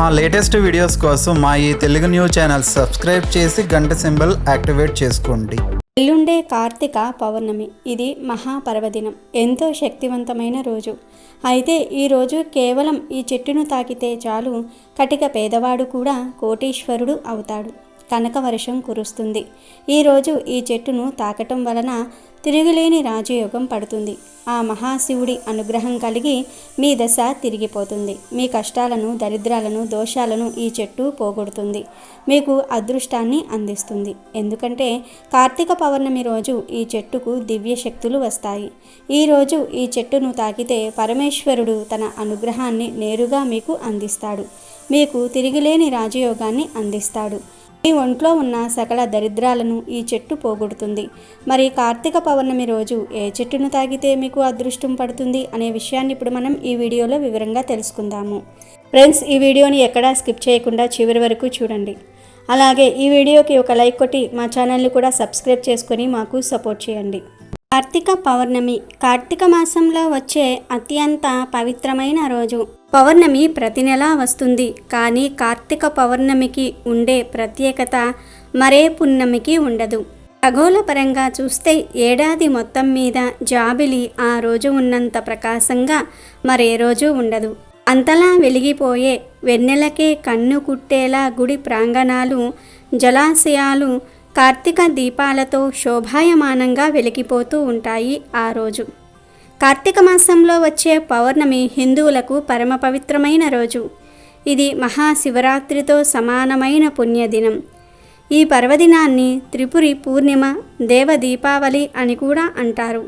మా latest videos కోసం మా ఈ తెలుగు న్యూస్ ఛానల్ సబ్స్క్రైబ్ చేసి గంట సింబల్ యాక్టివేట్ చేసుకోండి. ఎల్లుండే కార్తీక పౌర్ణమి. ఇది మహాపర్వదినం. ఎంతో శక్తివంతమైన రోజు. అయితే ఈ రోజు కేవలం ఈ చెట్టును తాకితే చాలు. కటిక పేదవాడు కూడా కోటీశ్వరుడు అవుతాడు. కనక వర్షం కురుస్తుంది. ఈరోజు ఈ చెట్టును తాకటం వలన తిరుగులేని రాజయోగం పడుతుంది. ఆ మహాశివుడి అనుగ్రహం కలిగి మీ దశ తిరిగిపోతుంది. మీ కష్టాలను దరిద్రాలను దోషాలను ఈ చెట్టు పోగొడుతుంది. మీకు అదృష్టాన్ని అందిస్తుంది. ఎందుకంటే కార్తీక పౌర్ణమి రోజు ఈ చెట్టుకు దివ్య శక్తులు వస్తాయి. ఈరోజు ఈ చెట్టును తాకితే పరమేశ్వరుడు తన అనుగ్రహాన్ని నేరుగా మీకు అందిస్తాడు. మీకు తిరిగిలేని రాజయోగాన్ని అందిస్తాడు. మీ ఒంట్లో ఉన్న సకల దరిద్రాలను ఈ చెట్టు పోగొడుతుంది. మరి కార్తీక పౌర్ణమి రోజు ఏ చెట్టును తాగితే మీకు అదృష్టం పడుతుంది అనే విషయాన్ని ఇప్పుడు మనం ఈ వీడియోలో వివరంగా తెలుసుకుందాము. ఫ్రెండ్స్ ఈ వీడియోని ఎక్కడా స్కిప్ చేయకుండా చివరి వరకు చూడండి. అలాగే ఈ వీడియోకి ఒక లైక్ కొట్టి మా ఛానల్ని కూడా సబ్స్క్రైబ్ చేసుకొని మాకు సపోర్ట్ చేయండి. కార్తీక పౌర్ణమి. కార్తీక మాసంలో వచ్చే అత్యంత పవిత్రమైన రోజు. పౌర్ణమి ప్రతి నెలా వస్తుంది. కానీ కార్తీక పౌర్ణమికి ఉండే ప్రత్యేకత మరే పున్నమికి ఉండదు. ఖగోళపరంగా చూస్తే ఏడాది మొత్తం మీద జాబిలి ఆ రోజు ఉన్నంత ప్రకాశంగా మరే రోజు ఉండదు. అంతలా వెలిగిపోయే వెన్నెలకే కన్ను కుట్టేలా గుడి ప్రాంగణాలు జలాశయాలు కార్తీక దీపాలతో శోభాయమానంగా వెలిగిపోతూ ఉంటాయి ఆ రోజు. కార్తీక మాసంలో వచ్చే పౌర్ణమి హిందువులకు పరమ పవిత్రమైన రోజు. ఇది మహాశివరాత్రితో సమానమైన పుణ్యదినం. ఈ పర్వదినాన్ని త్రిపురి పూర్ణిమ దేవ దీపావళి అని కూడా అంటారు.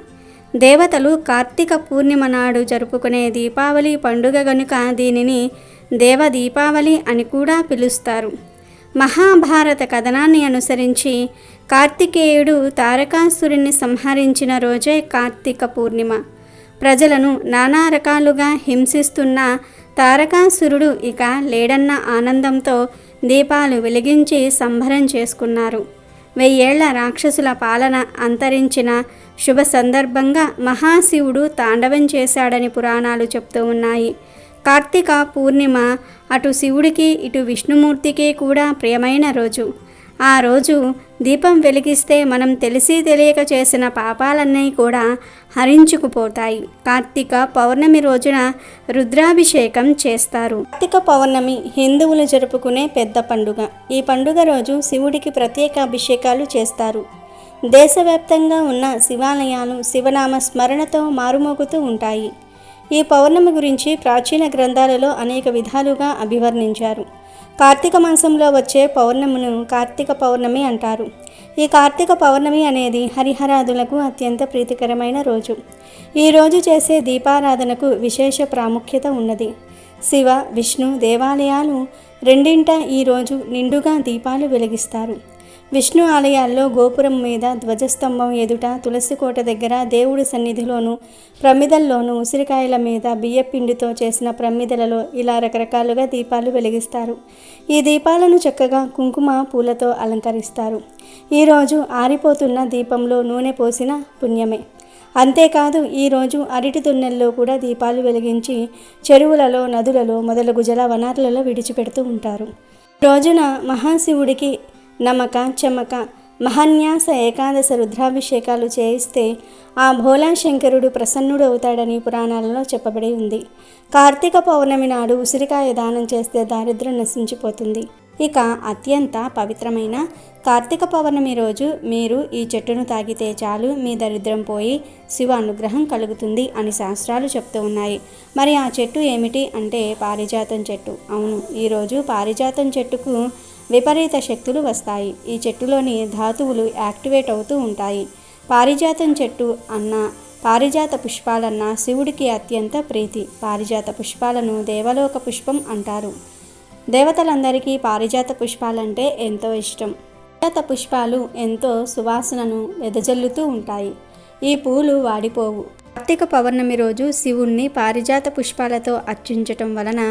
దేవతలు కార్తీక పూర్ణిమ నాడు జరుపుకునే దీపావళి పండుగ గనుక దీనిని దేవ దీపావళి అని కూడా పిలుస్తారు. మహాభారత కథనాన్ని అనుసరించి కార్తికేయుడు తారకాసురుణ్ణి సంహరించిన రోజే కార్తీక పూర్ణిమ. ప్రజలను నానా రకాలుగా హింసిస్తున్న తారకాసురుడు ఇక లేడన్న ఆనందంతో దీపాలు వెలిగించి సంబరం చేసుకున్నారు. వెయ్యేళ్ళ రాక్షసుల పాలన అంతరించిన శుభ సందర్భంగా మహాశివుడు తాండవం చేశాడని పురాణాలు చెప్తూ ఉన్నాయి. కార్తీక పూర్ణిమ అటు శివుడికి ఇటు విష్ణుమూర్తికి కూడా ప్రియమైన రోజు. ఆ రోజు దీపం వెలిగిస్తే మనం తెలిసి తెలియక చేసిన పాపాలన్నీ కూడా హరించుకుపోతాయి. కార్తీక పౌర్ణమి రోజున రుద్రాభిషేకం చేస్తారు. కార్తీక పౌర్ణమి హిందువులు జరుపుకునే పెద్ద పండుగ. ఈ పండుగ రోజు శివుడికి ప్రత్యేక అభిషేకాలు చేస్తారు. దేశవ్యాప్తంగా ఉన్న శివాలయాలు శివనామ స్మరణతో మారుమోగుతూ ఉంటాయి. ఈ పౌర్ణమి గురించి ప్రాచీన గ్రంథాలలో అనేక విధాలుగా అభివర్ణించారు. కార్తీక మాసంలో వచ్చే పౌర్ణమును కార్తీక పౌర్ణమి అంటారు. ఈ కార్తీక పౌర్ణమి అనేది హరిహరాదులకు అత్యంత ప్రీతికరమైన రోజు. ఈ రోజు చేసే దీపారాధనకు విశేష ప్రాముఖ్యత ఉన్నది. శివ విష్ణు దేవాలయాలు రెండింట ఈరోజు నిండుగా దీపాలు వెలిగిస్తారు. విష్ణు ఆలయాల్లో గోపురం మీద ధ్వజస్తంభం ఎదుట తులసి కోట దగ్గర దేవుడి సన్నిధిలోను ప్రమిదల్లోనూ ఉసిరికాయల మీద బియ్యపిండితో చేసిన ప్రమిదలలో ఇలా రకరకాలుగా దీపాలు వెలిగిస్తారు. ఈ దీపాలను చక్కగా కుంకుమ పూలతో అలంకరిస్తారు. ఈరోజు ఆరిపోతున్న దీపంలో నూనె పోసిన పుణ్యమే. అంతేకాదు ఈరోజు అరటి తున్నెల్లో కూడా దీపాలు వెలిగించి చెరువులలో నదులలో మొదలగు జల వనరులలో విడిచిపెడుతూ ఉంటారు. రోజున మహాశివుడికి నమక చమక మహాన్యాస ఏకాదశ రుద్రాభిషేకాలు చేయిస్తే ఆ భోలా శంకరుడు ప్రసన్నుడు అవుతాడని పురాణాలలో చెప్పబడి ఉంది. కార్తీక పౌర్ణమి నాడు ఉసిరికాయ దానం చేస్తే దారిద్ర్యం నశించిపోతుంది. ఇక అత్యంత పవిత్రమైన కార్తీక పౌర్ణమి రోజు మీరు ఈ చెట్టును తాగితే చాలు మీ దరిద్రం పోయి శివ అనుగ్రహం కలుగుతుంది అని శాస్త్రాలు చెప్తూ ఉన్నాయి. మరి ఆ చెట్టు ఏమిటి? అంటే పారిజాతం చెట్టు. అవును ఈరోజు పారిజాతం చెట్టుకు విపరీత శక్తులు వస్తాయి. ఈ చెట్టులోని ధాతువులు యాక్టివేట్ అవుతూ ఉంటాయి. పారిజాతం చెట్టు అన్న పారిజాత పుష్పాలన్న శివుడికి అత్యంత ప్రీతి. పారిజాత పుష్పాలను దేవలోక పుష్పం అంటారు. దేవతలందరికీ పారిజాత పుష్పాలంటే ఎంతో ఇష్టం. పారిజాత పుష్పాలు ఎంతో సువాసనను వెదజల్లుతూ ఉంటాయి. ఈ పూలు వాడిపోవు. కార్తీక పౌర్ణమి రోజు శివుణ్ణి పారిజాత పుష్పాలతో అర్చించటం వలన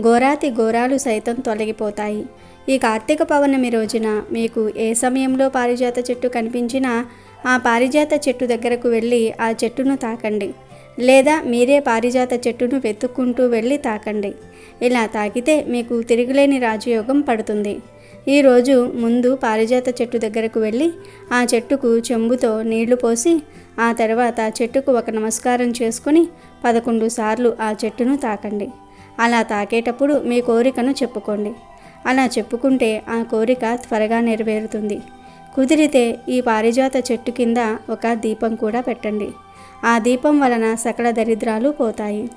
ఘోరాతి ఘోరాలు సైతం తొలగిపోతాయి. ఈ కార్తీక పౌర్ణమి రోజున మీకు ఏ సమయంలో పారిజాత చెట్టు కనిపించినా ఆ పారిజాత చెట్టు దగ్గరకు వెళ్ళి ఆ చెట్టును తాకండి. లేదా మీరే పారిజాత చెట్టును వెతుక్కుంటూ వెళ్ళి తాకండి. ఇలా తాకితే మీకు తిరుగులేని రాజయోగం పడుతుంది. ఈరోజు ముందు పారిజాత చెట్టు దగ్గరకు వెళ్ళి ఆ చెట్టుకు చెంబుతో నీళ్ళు పోసి ఆ తర్వాత చెట్టుకు ఒక నమస్కారం చేసుకుని పదకొండు సార్లు ఆ చెట్టును తాకండి. అలా తాకేటప్పుడు మీ కోరికను చెప్పుకోండి. అలా చెప్పుకుంటే ఆ కోరిక త్వరగా నెరవేరుతుంది. కుదిరితే ఈ పారిజాత చెట్టు కింద ఒక దీపం కూడా పెట్టండి. ఆ దీపం వలన సకల దరిద్రాలు పోతాయి.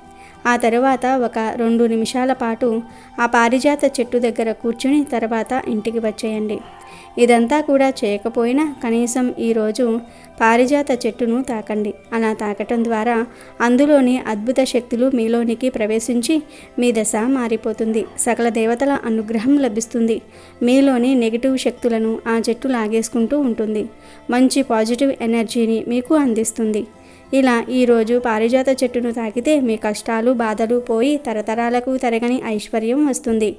ఆ తర్వాత ఒక రెండు నిమిషాల పాటు ఆ పారిజాత చెట్టు దగ్గర కూర్చుని తర్వాత ఇంటికి వచ్చేయండి. ఇదంతా కూడా చేయకపోయినా కనీసం ఈరోజు పారిజాత చెట్టును తాకండి. అలా తాకటం ద్వారా అందులోని అద్భుత శక్తులు మీలోనికి ప్రవేశించి మీ దశ మారిపోతుంది. సకల దేవతల అనుగ్రహం లభిస్తుంది. మీలోని నెగిటివ్ శక్తులను ఆ చెట్టు లాగేసుకుంటూ ఉంటుంది. మంచి పాజిటివ్ ఎనర్జీని మీకు అందిస్తుంది. ఇలా ఈరోజు పారిజాత చెట్టును తాకితే మీ కష్టాలు బాధలు పోయి తరతరాలకు తరగని ఐశ్వర్యం వస్తుంది.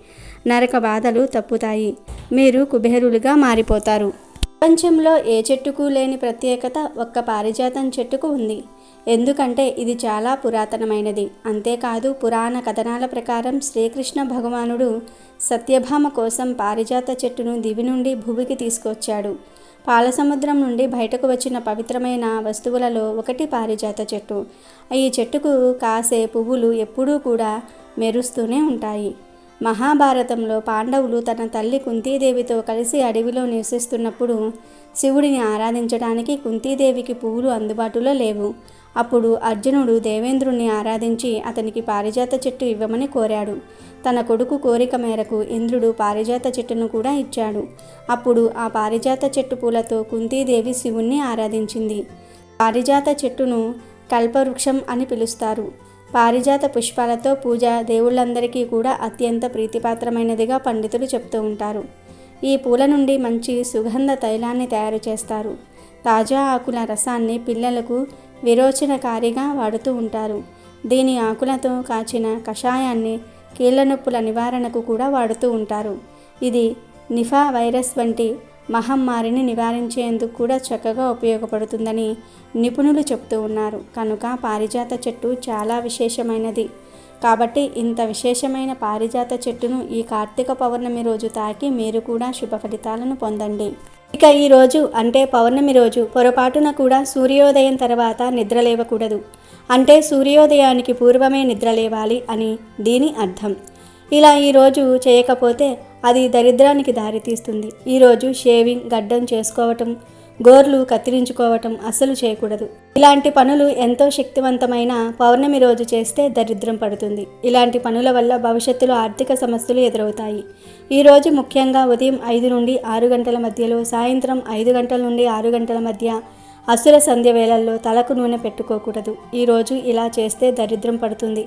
నరక బాధలు తప్పుతాయి. మీరు కుబేరులుగా మారిపోతారు. ప్రపంచంలో ఏ చెట్టుకు లేని ప్రత్యేకత ఒక్క పారిజాతం చెట్టుకు ఉంది. ఎందుకంటే ఇది చాలా పురాతనమైనది. అంతేకాదు పురాణ కథనాల ప్రకారం శ్రీకృష్ణ భగవానుడు సత్యభామ కోసం పారిజాత చెట్టును దివి నుండి భూమికి తీసుకొచ్చాడు. పాలసముద్రం నుండి బయటకు వచ్చిన పవిత్రమైన వస్తువులలో ఒకటి పారిజాత చెట్టు. ఈ చెట్టుకు కాసే పువ్వులు ఎప్పుడూ కూడా మెరుస్తూనే ఉంటాయి. మహాభారతంలో పాండవులు తన తల్లి కుంతీదేవితో కలిసి అడవిలో నివసిస్తున్నప్పుడు శివుడిని ఆరాధించడానికి కుంతీదేవికి పువ్వులు అందుబాటులో లేవు. అప్పుడు అర్జునుడు దేవేంద్రుణ్ణి ఆరాధించి అతనికి పారిజాత చెట్టు ఇవ్వమని కోరాడు. తన కొడుకు కోరిక మేరకు ఇంద్రుడు పారిజాత చెట్టును కూడా ఇచ్చాడు. అప్పుడు ఆ పారిజాత చెట్టు పూలతో కుంతీదేవి శివుణ్ణి ఆరాధించింది. పారిజాత చెట్టును కల్పవృక్షం అని పిలుస్తారు. పారిజాత పుష్పాలతో పూజ దేవుళ్ళందరికీ కూడా అత్యంత ప్రీతిపాత్రమైనదిగా పండితులు చెప్తూ ఉంటారు. ఈ పూల నుండి మంచి సుగంధ తైలాన్ని తయారు చేస్తారు. తాజా ఆకుల రసాన్ని పిల్లలకు విరోచనకారిగా వాడుతూ ఉంటారు. దీని ఆకులతో కాచిన కషాయాన్ని కీళ్ళ నొప్పుల నివారణకు కూడా వాడుతూ ఉంటారు. ఇది నిఫా వైరస్ వంటి మహమ్మారిని నివారించేందుకు కూడా చక్కగా ఉపయోగపడుతుందని నిపుణులు చెప్తూ ఉన్నారు. కనుక పారిజాత చెట్టు చాలా విశేషమైనది. కాబట్టి ఇంత విశేషమైన పారిజాత చెట్టును ఈ కార్తీక పౌర్ణమి రోజు తాకి మీరు కూడా శుభ ఫలితాలను పొందండి. ఇక ఈ రోజు అంటే పౌర్ణమి రోజు పొరపాటున కూడా సూర్యోదయం తర్వాత నిద్రలేవకూడదు అంటే సూర్యోదయానికి పూర్వమే నిద్రలేవాలి అని దీని అర్థం. ఇలా ఈరోజు చేయకపోతే అది దరిద్రానికి దారితీస్తుంది. ఈరోజు షేవింగ్ గడ్డం చేసుకోవటం గోర్లు కత్తిరించుకోవటం అస్సలు చేయకూడదు. ఇలాంటి పనులు ఎంతో శక్తివంతమైన పౌర్ణమి రోజు చేస్తే దరిద్రం పడుతుంది. ఇలాంటి పనుల వల్ల భవిష్యత్తులో ఆర్థిక సమస్యలు ఎదురవుతాయి. ఈరోజు ముఖ్యంగా ఉదయం ఐదు నుండి ఆరు గంటల మధ్యలో సాయంత్రం ఐదు గంటల నుండి ఆరు గంటల మధ్య అసుర సంధ్య వేళల్లో తలకు నూనె పెట్టుకోకూడదు. ఈరోజు ఇలా చేస్తే దరిద్రం పడుతుంది.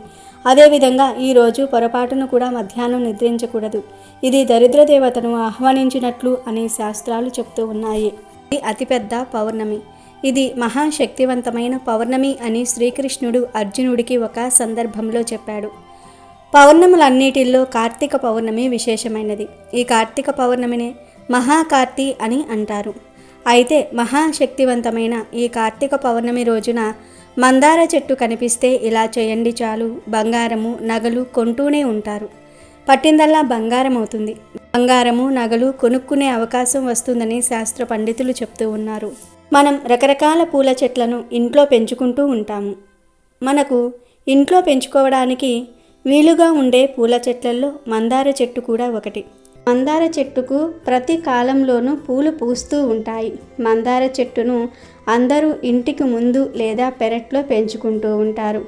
అదేవిధంగా ఈరోజు పొరపాటును కూడా మధ్యాహ్నం నిద్రించకూడదు. ఇది దరిద్ర దేవతను ఆహ్వానించినట్లు అని శాస్త్రాలు చెప్తూ ఉన్నాయి. ఇది అతిపెద్ద పౌర్ణమి. ఇది మహాశక్తివంతమైన పౌర్ణమి అని శ్రీకృష్ణుడు అర్జునుడికి ఒక సందర్భంలో చెప్పాడు. పౌర్ణములన్నిటిల్లో కార్తీక పౌర్ణమి విశేషమైనది. ఈ కార్తీక పౌర్ణమిని మహాకార్తి అని అంటారు. అయితే మహాశక్తివంతమైన ఈ కార్తీక పౌర్ణమి రోజున మందార చెట్టు కనిపిస్తే ఇలా చేయండి చాలు. బంగారము నగలు కొంటూనే ఉంటారు. పట్టిందల్లా బంగారం అవుతుంది బంగారము నగలు కొనుక్కునే అవకాశం వస్తుందని శాస్త్ర పండితులు చెప్తూ ఉన్నారు. మనం రకరకాల పూల చెట్లను ఇంట్లో పెంచుకుంటూ ఉంటాము. మనకు ఇంట్లో పెంచుకోవడానికి వీలుగా ఉండే పూల చెట్లలో మందార చెట్టు కూడా ఒకటి. మందార చెట్టుకు ప్రతి కాలంలోనూ పూలు పూస్తూ ఉంటాయి. మందార చెట్టును అందరూ ఇంటికి ముందు లేదా పెరట్లో పెంచుకుంటూ ఉంటారు.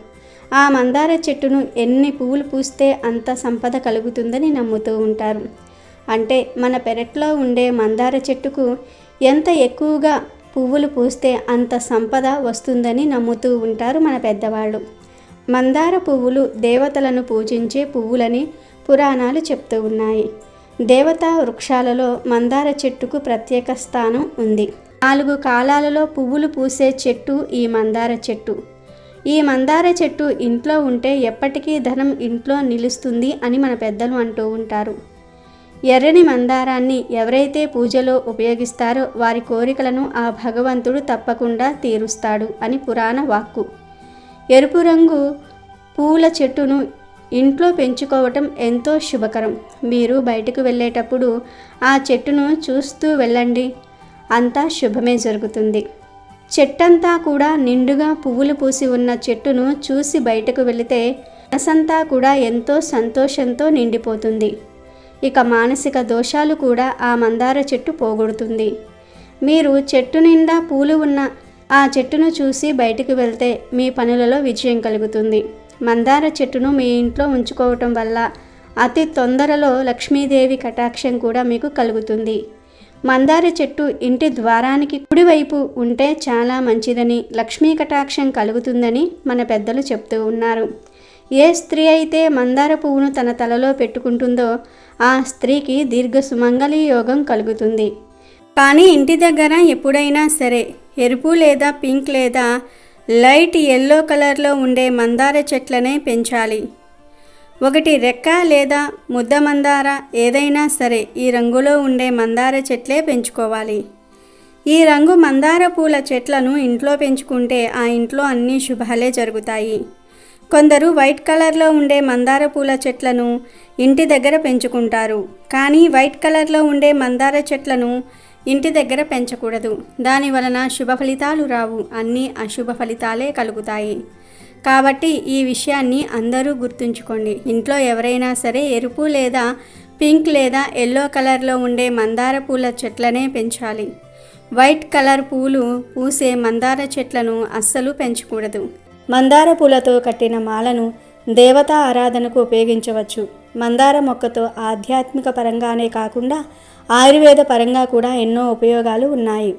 ఆ మందార చెట్టును ఎన్ని పువ్వులు పూస్తే అంత సంపద కలుగుతుందని నమ్ముతూ ఉంటారు. అంటే మన పెరట్లో ఉండే మందార చెట్టుకు ఎంత ఎక్కువగా పువ్వులు పూస్తే అంత సంపద వస్తుందని నమ్ముతూ ఉంటారు మన పెద్దవాళ్ళు. మందార పువ్వులు దేవతలను పూజించే పువ్వులని పురాణాలు చెప్తూ ఉన్నాయి. దేవతా వృక్షాలలో మందార చెట్టుకు ప్రత్యేక స్థానం ఉంది. నాలుగు కాలాలలో పువ్వులు పూసే చెట్టు ఈ మందార చెట్టు. ఈ మందార చెట్టు ఇంట్లో ఉంటే ఎప్పటికీ ధనం ఇంట్లో నిలుస్తుంది అని మన పెద్దలు అంటూ ఉంటారు. ఎర్రని మందారాన్ని ఎవరైతే పూజలో ఉపయోగిస్తారో వారి కోరికలను ఆ భగవంతుడు తప్పకుండా తీరుస్తాడు అని పురాణ వాక్కు. ఎరుపు రంగు పూల చెట్టును ఇంట్లో పెంచుకోవటం ఎంతో శుభకరం. మీరు బయటకు వెళ్ళేటప్పుడు ఆ చెట్టును చూస్తూ వెళ్ళండి. అంతా శుభమే జరుగుతుంది. చెట్టంతా కూడా నిండుగా పువ్వులు పూసి ఉన్న చెట్టును చూసి బయటకు వెళితే మనసంతా కూడా ఎంతో సంతోషంతో నిండిపోతుంది. ఇక మానసిక దోషాలు కూడా ఆ మందార చెట్టు పోగొడుతుంది. మీరు చెట్టు నిండా పూలు ఉన్న ఆ చెట్టును చూసి బయటకు వెళ్తే మీ పనులలో విజయం కలుగుతుంది. మందార చెట్టును మీ ఇంట్లో ఉంచుకోవటం వల్ల అతి తొందరలో లక్ష్మీదేవి కటాక్షం కూడా మీకు కలుగుతుంది. మందార చెట్టు ఇంటి ద్వారానికి కుడివైపు ఉంటే చాలా మంచిదని లక్ష్మీ కటాక్షం కలుగుతుందని మన పెద్దలు చెప్తూ ఉన్నారు. ఏ స్త్రీ అయితే మందార పువ్వును తన తలలో పెట్టుకుంటుందో ఆ స్త్రీకి దీర్ఘ సుమంగళి యోగం కలుగుతుంది. కానీ ఇంటి దగ్గర ఎప్పుడైనా సరే ఎరుపు లేదా పింక్ లేదా లైట్ ఎల్లో కలర్లో ఉండే మందార చెట్లనే పెంచాలి. ఒకటి రెక్క లేదా ముద్ద మందార ఏదైనా సరే ఈ రంగులో ఉండే మందార చెట్లే పెంచుకోవాలి. ఈ రంగు మందార పూల చెట్లను ఇంట్లో పెంచుకుంటే ఆ ఇంట్లో అన్ని శుభాలే జరుగుతాయి. కొందరు వైట్ కలర్లో ఉండే మందార పూల చెట్లను ఇంటి దగ్గర పెంచుకుంటారు. కానీ వైట్ కలర్లో ఉండే మందార చెట్లను ఇంటి దగ్గర పెంచకూడదు. దాని వలన శుభ ఫలితాలు రావు. అన్నీ అశుభ ఫలితాలే కలుగుతాయి. కాబట్టి ఈ విషయాన్ని అందరూ గుర్తుంచుకోండి. ఇంట్లో ఎవరైనా సరే ఎరుపు లేదా పింక్ లేదా ఎల్లో కలర్లో ఉండే మందార పూల చెట్లనే పెంచాలి. వైట్ కలర్ పూలు పూసే మందార చెట్లను అస్సలు పెంచకూడదు. మందార పూలతో కట్టిన మాలను దేవతా ఆరాధనకు ఉపయోగించవచ్చు. మందార మొక్కతో ఆధ్యాత్మిక పరంగానే కాకుండా ఆయుర్వేద పరంగా కూడా ఎన్నో ఉపయోగాలు ఉన్నాయి.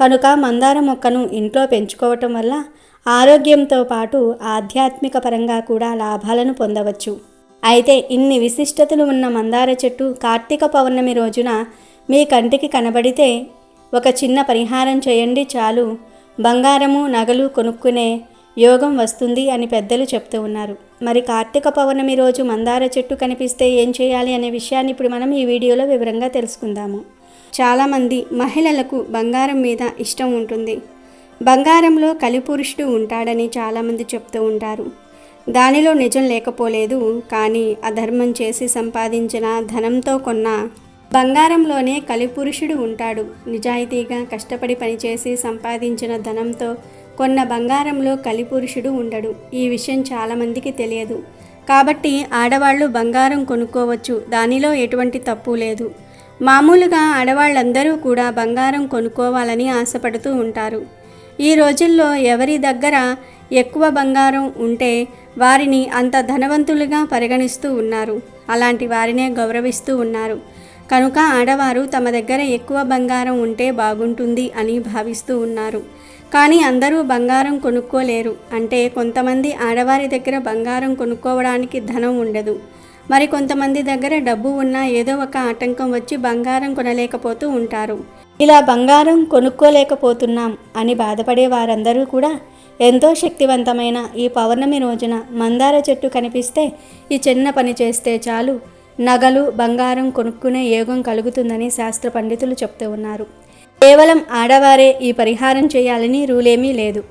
కనుక మందార మొక్కను ఇంట్లో పెంచుకోవటం వల్ల ఆరోగ్యంతో పాటు ఆధ్యాత్మిక పరంగా కూడా లాభాలను పొందవచ్చు. అయితే ఇన్ని విశిష్టతలు ఉన్న మందార చెట్టు కార్తీక పౌర్ణమి రోజున మీ కంటికి కనబడితే ఒక చిన్న పరిహారం చేయండి చాలు. బంగారము నగలు కొనుక్కునే యోగం వస్తుంది అని పెద్దలు చెప్తూ ఉన్నారు. మరి కార్తీక పౌర్ణమి రోజు మందార చెట్టు కనిపిస్తే ఏం చేయాలి అనే విషయాన్ని ఇప్పుడు మనం ఈ వీడియోలో వివరంగా తెలుసుకుందాము. చాలామంది మహిళలకు బంగారం మీద ఇష్టం ఉంటుంది. బంగారంలో కలిపురుషుడు ఉంటాడని చాలామంది చెప్తూ ఉంటారు. దానిలో నిజం లేకపోలేదు కానీ అధర్మం చేసి సంపాదించిన ధనంతో కొన్న బంగారంలోనే కలిపురుషుడు ఉంటాడు. నిజాయితీగా కష్టపడి పనిచేసి సంపాదించిన ధనంతో కొన్న బంగారంలో కలిపురుషుడు ఉండడు. ఈ విషయం చాలామందికి తెలియదు. కాబట్టి ఆడవాళ్ళు బంగారం కొనుక్కోవచ్చు. దానిలో ఎటువంటి తప్పు లేదు. మామూలుగా ఆడవాళ్ళందరూ కూడా బంగారం కొనుక్కోవాలని ఆశపడుతూ ఉంటారు. ఈ రోజుల్లో ఎవరి దగ్గర ఎక్కువ బంగారం ఉంటే వారిని అంత ధనవంతులుగా పరిగణిస్తూ ఉన్నారు. అలాంటి వారినే గౌరవిస్తూ ఉన్నారు. కనుక ఆడవారు తమ దగ్గర ఎక్కువ బంగారం ఉంటే బాగుంటుంది అని భావిస్తూ ఉన్నారు. కానీ అందరూ బంగారం కొనుక్కోలేరు. అంటే కొంతమంది ఆడవారి దగ్గర బంగారం కొనుక్కోవడానికి ధనం ఉండదు. మరి కొంతమంది దగ్గర డబ్బు ఉన్నా ఏదో ఒక ఆటంకం వచ్చి బంగారం కొనలేకపోతూ ఉంటారు. ఇలా బంగారం కొనుక్కోలేకపోతున్నాం అని బాధపడే వారందరూ కూడా ఎంతో శక్తివంతమైన ఈ పౌర్ణమి రోజున మందార చెట్టు కనిపిస్తే ఈ చిన్న పని చేస్తే చాలు. నగలు బంగారం కొనుక్కునే యోగం కలుగుతుందని శాస్త్ర పండితులు చెప్తూ ఉన్నారు. కేవలం ఆడవారే ఈ పరిహారం చేయాలని రూలేమీ లేదు.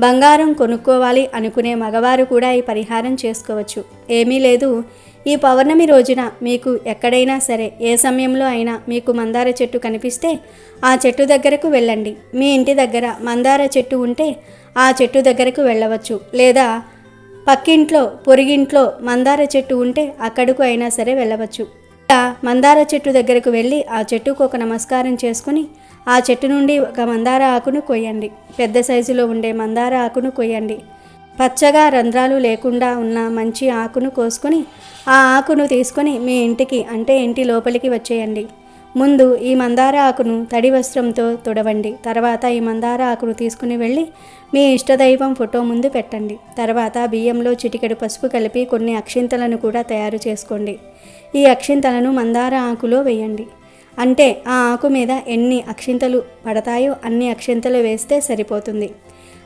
బంగారం కొనుక్కోవాలి అనుకునే మగవారు కూడా ఈ పరిహారం చేసుకోవచ్చు. ఏమీ లేదు. ఈ పౌర్ణమి రోజున మీకు ఎక్కడైనా సరే ఏ సమయంలో అయినా మీకు మందార చెట్టు కనిపిస్తే ఆ చెట్టు దగ్గరకు వెళ్ళండి. మీ ఇంటి దగ్గర మందార చెట్టు ఉంటే ఆ చెట్టు దగ్గరకు వెళ్ళవచ్చు. లేదా పక్కింట్లో పొరిగింట్లో మందార చెట్టు ఉంటే అక్కడకు అయినా సరే వెళ్ళవచ్చు. ఇలా మందార చెట్టు దగ్గరకు వెళ్ళి ఆ చెట్టుకు ఒక నమస్కారం చేసుకుని ఆ చెట్టు నుండి ఒక మందార ఆకును కొయ్యండి. పెద్ద సైజులో ఉండే మందార ఆకును కొయ్యండి. పచ్చగా రంధ్రాలు లేకుండా ఉన్న మంచి ఆకును కోసుకొని ఆ ఆకును తీసుకొని మీ ఇంటికి అంటే ఇంటి లోపలికి వచ్చేయండి. ముందు ఈ మందార ఆకును తడి వస్త్రంతో తుడవండి. తర్వాత ఈ మందార ఆకును తీసుకుని వెళ్ళి మీ ఇష్టదైవం ఫోటో ముందు పెట్టండి. తర్వాత బియ్యంలో చిటికెడు పసుపు కలిపి కొన్ని అక్షింతలను కూడా తయారు చేసుకోండి. ఈ అక్షింతలను మందార ఆకులో వేయండి. అంటే ఆ ఆకు మీద ఎన్ని అక్షింతలు పడతాయో అన్ని అక్షింతలు వేస్తే సరిపోతుంది.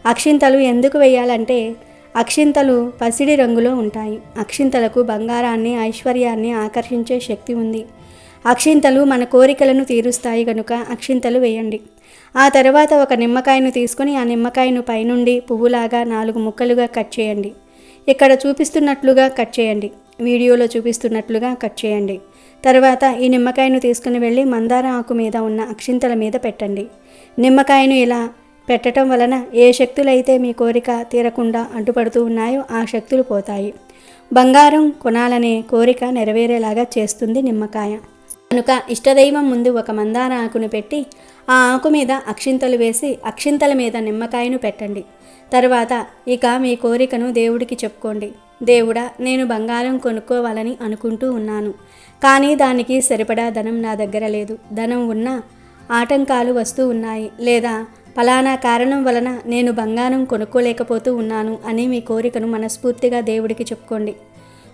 అక్షింతలు ఎందుకు వేయాలంటే అక్షింతలు పసిడి రంగులో ఉంటాయి. అక్షింతలకు బంగారాన్ని ఐశ్వర్యాన్ని ఆకర్షించే శక్తి ఉంది. అక్షింతలు మన కోరికలను తీరుస్తాయి కనుక అక్షింతలు వేయండి. ఆ తర్వాత ఒక నిమ్మకాయను తీసుకొని ఆ నిమ్మకాయను పైనుండి పువ్వులాగా నాలుగు ముక్కలుగా కట్ చేయండి. ఇక్కడ చూపిస్తున్నట్లుగా కట్ చేయండి. వీడియోలో చూపిస్తున్నట్లుగా కట్ చేయండి. తర్వాత ఈ నిమ్మకాయను తీసుకుని వెళ్ళి మందార ఆకు మీద ఉన్న అక్షింతల మీద పెట్టండి. నిమ్మకాయను ఇలా పెట్టడం వలన ఏ శక్తులైతే మీ కోరిక తీరకుండా అడ్డుపడుతూ ఉన్నాయో ఆ శక్తులు పోతాయి. బంగారం కొనాలనే కోరిక నెరవేరేలాగా చేస్తుంది నిమ్మకాయ. కనుక ఇష్టదైవం ముందు ఒక మందార ఆకును పెట్టి ఆ ఆకు మీద అక్షింతలు వేసి అక్షింతల మీద నిమ్మకాయను పెట్టండి. తర్వాత ఇక మీ కోరికను దేవుడికి చెప్పుకోండి. దేవుడా నేను బంగారం కొనుక్కోవాలని అనుకుంటూ ఉన్నాను. కానీ దానికి సరిపడా ధనం నా దగ్గర లేదు. ధనం ఉన్నా ఆటంకాలు వస్తూ ఉన్నాయి. లేదా ఫలానా కారణం వలన నేను బంగారం కొనుక్కోలేకపోతూ ఉన్నాను అని మీ కోరికను మనస్ఫూర్తిగా దేవుడికి చెప్పుకోండి.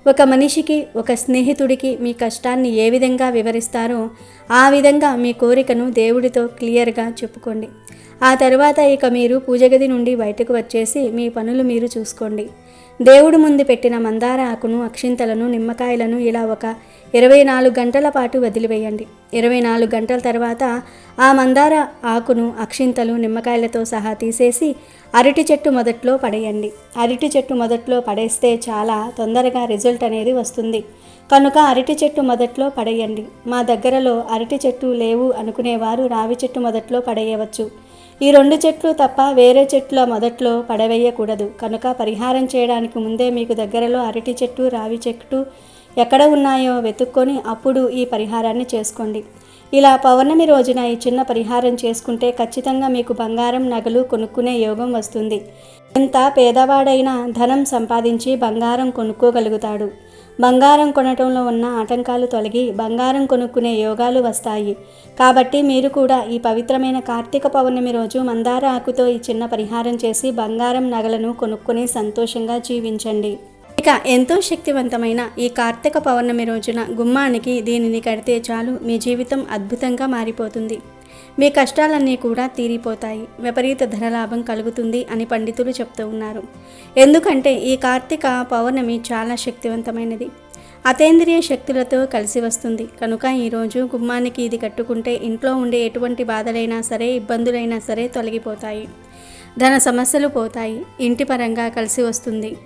ఒక మనిషికి ఒక స్నేహితుడికి మీ కష్టాన్ని ఏ విధంగా వివరిస్తారో ఆ విధంగా మీ కోరికను దేవుడితో క్లియర్గా చెప్పుకోండి. ఆ తర్వాత ఇక మీరు పూజగది నుండి బయటకు వచ్చేసి మీ పనులు మీరు చూసుకోండి. దేవుడు ముందు పెట్టిన మందార ఆకును అక్షింతలను నిమ్మకాయలను ఇలా ఒక ఇరవై నాలుగు గంటల పాటు వదిలివేయండి. ఇరవై నాలుగు గంటల తర్వాత ఆ మందార ఆకును అక్షింతలు నిమ్మకాయలతో సహా తీసేసి అరటి చెట్టు మొదట్లో పడేయండి. అరటి చెట్టు మొదట్లో పడేస్తే చాలా తొందరగా రిజల్ట్ అనేది వస్తుంది. కనుక అరటి చెట్టు మొదట్లో పడేయండి. మా దగ్గరలో అరటి చెట్టు లేవు అనుకునేవారు రావి చెట్టు మొదట్లో పడేయవచ్చు. ఈ రెండు చెట్లు తప్ప వేరే చెట్ల మొదట్లో పడవేయకూడదు. కనుక పరిహారం చేయడానికి ముందే మీకు దగ్గరలో అరటి చెట్టు రావి చెట్టు ఎక్కడ ఉన్నాయో వెతుక్కొని అప్పుడు ఈ పరిహారాన్ని చేసుకోండి. ఇలా పౌర్ణమి రోజున ఈ చిన్న పరిహారం చేసుకుంటే ఖచ్చితంగా మీకు బంగారం నగలు కొనుక్కునే యోగం వస్తుంది. ఎంత పేదవాడైనా ధనం సంపాదించి బంగారం కొనుక్కోగలుగుతాడు. బంగారం కొనటంలో ఉన్న ఆటంకాలు తొలగి బంగారం కొనుక్కునే యోగాలు వస్తాయి. కాబట్టి మీరు కూడా ఈ పవిత్రమైన కార్తీక పౌర్ణమి రోజు మందార ఆకుతో ఈ చిన్న పరిహారం చేసి బంగారం నగలను కొనుక్కుని సంతోషంగా జీవించండి. ఇక ఎంతో శక్తివంతమైన ఈ కార్తీక పౌర్ణమి రోజున గుమ్మానికి దీనిని కడితే చాలు మీ జీవితం అద్భుతంగా మారిపోతుంది. మీ కష్టాలన్నీ కూడా తీరిపోతాయి. విపరీత ధనలాభం కలుగుతుంది అని పండితులు చెప్తూ ఉన్నారు. ఎందుకంటే ఈ కార్తీక పౌర్ణమి చాలా శక్తివంతమైనది. అతేంద్రియ శక్తులతో కలిసి వస్తుంది. కనుక ఈరోజు గుమ్మానికి ఇది కట్టుకుంటే ఇంట్లో ఉండే ఎటువంటి బాధలైనా సరే ఇబ్బందులైనా సరే తొలగిపోతాయి. ధన సమస్యలు పోతాయి. ఇంటి పరంగా కలిసి వస్తుంది.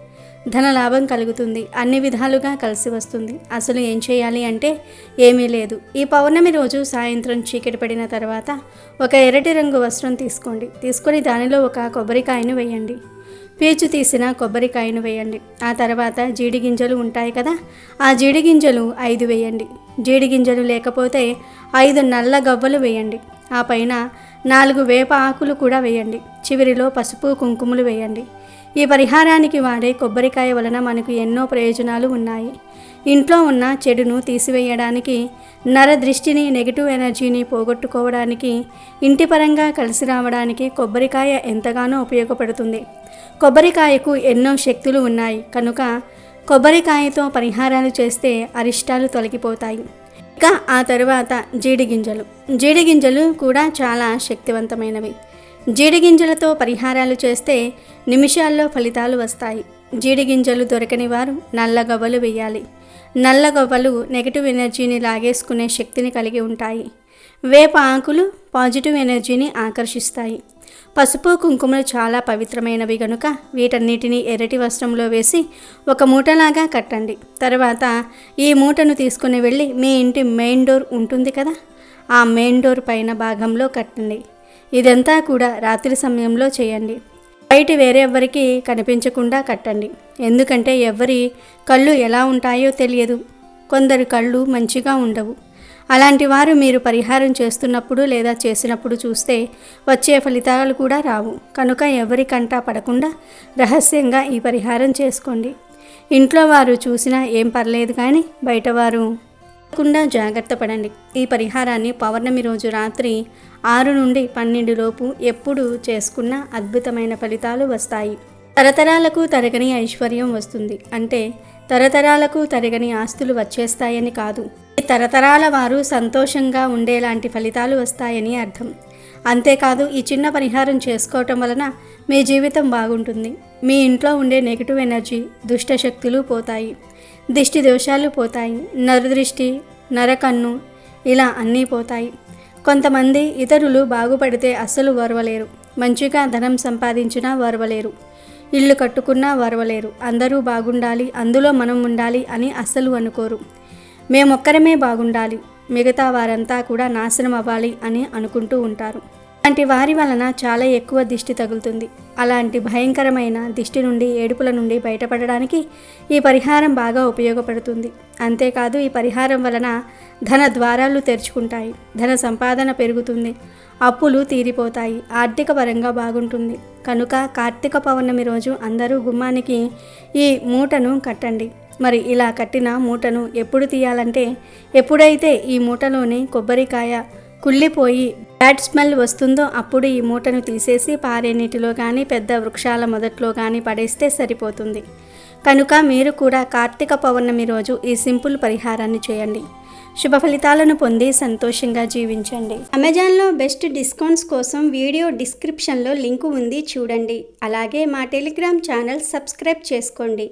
ధన లాభం కలుగుతుంది. అన్ని విధాలుగా కలిసి వస్తుంది. అసలు ఏం చేయాలి అంటే ఏమీ లేదు. ఈ పౌర్ణమి రోజు సాయంత్రం చీకటి పడిన తర్వాత ఒక ఎర్రటి రంగు వస్త్రం తీసుకోండి. తీసుకొని దానిలో ఒక కొబ్బరికాయను వేయండి. పీచు తీసిన కొబ్బరికాయను వేయండి. ఆ తర్వాత జీడి గింజలు ఉంటాయి కదా ఆ జీడి గింజలు ఐదు వేయండి. జీడి గింజలు లేకపోతే ఐదు నల్ల గవ్వలు వేయండి. ఆ పైన నాలుగు వేప ఆకులు కూడా వేయండి. చివరిలో పసుపు కుంకుమలు వేయండి. ఈ పరిహారానికి వాడే కొబ్బరికాయ వలన మనకు ఎన్నో ప్రయోజనాలు ఉన్నాయి. ఇంట్లో ఉన్న చెడును తీసివేయడానికి నర దృష్టిని నెగిటివ్ ఎనర్జీని పోగొట్టుకోవడానికి ఇంటి పరంగా కలిసి రావడానికి కొబ్బరికాయ ఎంతగానో ఉపయోగపడుతుంది. కొబ్బరికాయకు ఎన్నో శక్తులు ఉన్నాయి. కనుక కొబ్బరికాయతో పరిహారాలు చేస్తే అరిష్టాలు తొలగిపోతాయి. ఇక ఆ తరువాత జీడి గింజలు జీడి గింజలు కూడా చాలా శక్తివంతమైనవి. జీడి గింజలతో పరిహారాలు చేస్తే నిమిషాల్లో ఫలితాలు వస్తాయి. జీడి గింజలు దొరకని వారు నల్లగవ్వలు వేయాలి. నల్లగవ్వలు నెగిటివ్ ఎనర్జీని లాగేసుకునే శక్తిని కలిగి ఉంటాయి. వేప ఆకులు పాజిటివ్ ఎనర్జీని ఆకర్షిస్తాయి. పసుపు కుంకుమలు చాలా పవిత్రమైనవి గనుక వీటన్నిటిని ఎర్రటి వస్త్రంలో వేసి ఒక మూటలాగా కట్టండి. తర్వాత ఈ మూటను తీసుకుని వెళ్ళి మీ ఇంటి మెయిన్ డోర్ ఉంటుంది కదా? ఆ మెయిన్ డోర్ పైన భాగంలో కట్టండి. ఇదంతా కూడా రాత్రి సమయంలో చేయండి. బయట వేరే ఎవ్వరికి కనిపించకుండా కట్టండి. ఎందుకంటే ఎవరి కళ్ళు ఎలా ఉంటాయో తెలియదు. కొందరి కళ్ళు మంచిగా ఉండవు. అలాంటి వారు మీరు పరిహారం చేస్తున్నప్పుడు లేదా చేసినప్పుడు చూస్తే వచ్చే ఫలితాలు కూడా రావు. కనుక ఎవరికంటా పడకుండా రహస్యంగా ఈ పరిహారం చేసుకోండి. ఇంట్లో వారు చూసినా ఏం పర్లేదు కానీ బయటవారు వారు తప్పకుండా జాగ్రత్త పడండి. ఈ పరిహారాన్ని పౌర్ణమి రోజు రాత్రి ఆరు నుండి పన్నెండు లోపు ఎప్పుడు చేసుకున్నా అద్భుతమైన ఫలితాలు వస్తాయి. తరతరాలకు తరగని ఐశ్వర్యం వస్తుంది. అంటే తరతరాలకు తరగని ఆస్తులు వచ్చేస్తాయని కాదు. ఈ తరతరాల వారు సంతోషంగా ఉండేలాంటి ఫలితాలు వస్తాయని అర్థం. అంతేకాదు ఈ చిన్న పరిహారం చేసుకోవటం వలన మీ జీవితం బాగుంటుంది. మీ ఇంట్లో ఉండే నెగిటివ్ ఎనర్జీ దుష్ట శక్తులు పోతాయి. దిష్టి దోషాలు పోతాయి. నరదృష్టి నరకన్ను ఇలా అన్నీ పోతాయి. కొంతమంది ఇతరులు బాగుపడితే అస్సలు ఓర్వలేరు మంచిగా ధనం సంపాదించినా ఓర్వలేరు ఇల్లు కట్టుకున్నా ఓర్వలేరు అందరూ బాగుండాలి అందులో మనం ఉండాలి అని అస్సలు అనుకోరు. మేమొక్కరమే బాగుండాలి. మిగతా వారంతా కూడా నాశనం అవ్వాలి అని అనుకుంటూ ఉంటారు. అలాంటి వారి వలన చాలా ఎక్కువ దిష్టి తగులుతుంది. అలాంటి భయంకరమైన దిష్టి నుండి ఏడుపుల నుండి బయటపడడానికి ఈ పరిహారం బాగా ఉపయోగపడుతుంది. అంతేకాదు ఈ పరిహారం వలన ధన ద్వారాలు తెరుచుకుంటాయి. ధన సంపాదన పెరుగుతుంది. అప్పులు తీరిపోతాయి. ఆర్థిక పరంగా బాగుంటుంది. కనుక కార్తీక పౌర్ణమి రోజు అందరూ గుమ్మానికి ఈ మూటను కట్టండి. మరి ఇలా కట్టిన మూటను ఎప్పుడు తీయాలంటే ఎప్పుడైతే ఈ మూటలోని కొబ్బరికాయ కుళ్ళిపోయి బ్యాడ్ స్మెల్ వస్తుందో అప్పుడు ఈ మూటను తీసేసి పారే నీటిలో కానీ పెద్ద వృక్షాల మొదట్లో కానీ పడేస్తే సరిపోతుంది. కనుక మీరు కూడా కార్తీక పౌర్ణమి రోజు ఈ సింపుల్ పరిహారాన్ని చేయండి. శుభ ఫలితాలను పొంది సంతోషంగా జీవించండి. అమెజాన్లో బెస్ట్ డిస్కౌంట్స్ కోసం వీడియో డిస్క్రిప్షన్లో లింకు ఉంది చూడండి. అలాగే మా టెలిగ్రామ్ ఛానల్ సబ్స్క్రైబ్ చేసుకోండి.